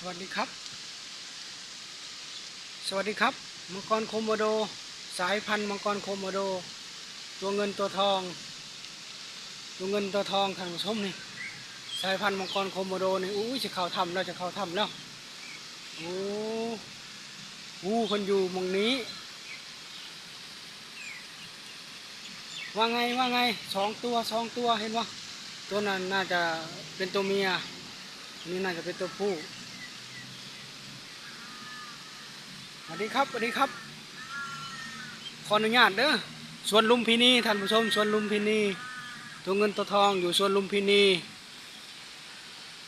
สวัสดีครับ สวัสดีครับ มังกรโคโมโด สายพันธุ์มังกรโคโมโด ตัวเงินตัวทอง ตัวเงินตัวทองทางชมนี่สายพันธุ์มังกรโคโมโดนี่อู้ยจะเข้าถ้ำแล้วจะเข้าถ้ำแล้วโอ้อู้คนอยู่มองนี้ ว่าไงว่าไงสองตัวสองตัวเห็นวะตัวนั้นน่าจะเป็นตัวเมียนี่น่าจะเป็นตัวผู้ สวัสดีครับสวัสดีครับ ขออนุญาตเด้อสวนลุมพินีท่านผู้ชมสวนลุมพินีตัวเงินตัวทองอยู่สวนลุมพินี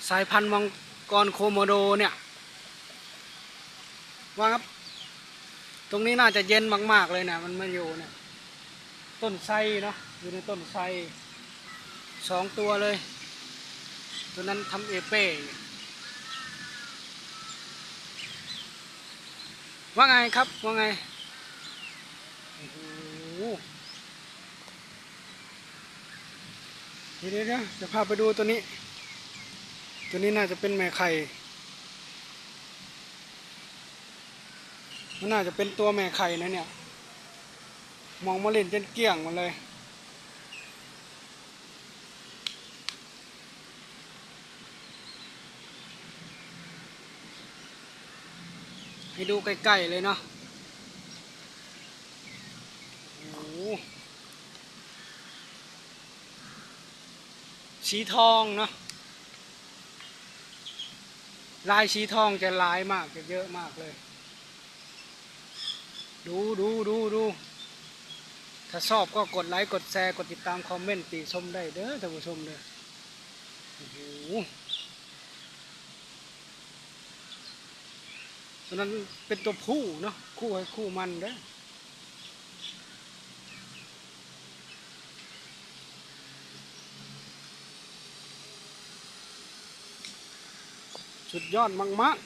สายพันธุ์มังกรโคโมโดเนี่ยว่าครับ ตรงนี้น่าจะเย็นมาก ๆ เลยนะมันมาอยู่เนี่ยต้นไทรเนาะอยู่ในต้นไทรสองตัวเลย ตัวนั้นทำเอเป้ ว่าไงครับ ว่าไงโอ้โหเดี๋ยวเดี๋ยวเดี๋ยวจะพาไปดูตัวนี้ ตัวนี้น่าจะเป็นแม่ไข่มันน่าจะเป็นตัวแม่ไข่นะเนี่ย มองมาเล่นจนเกลี้ยงหมดเลย ให้ดูใกล้ๆเลยเนาะโอ้โหสีทองเนาะลายสีทองจะลายมากจะเยอะมากเลย ดูดูดูดูถ้าชอบก็กดไลค์ กดแชร์ กดติดตามคอมเมนต์ติชมได้เด้อท่านผู้ชมเด้อโอ้โห ตอนนั้นเป็นตัวผู้เนาะคู่ให้คู่มันเด้อสุดยอดมาก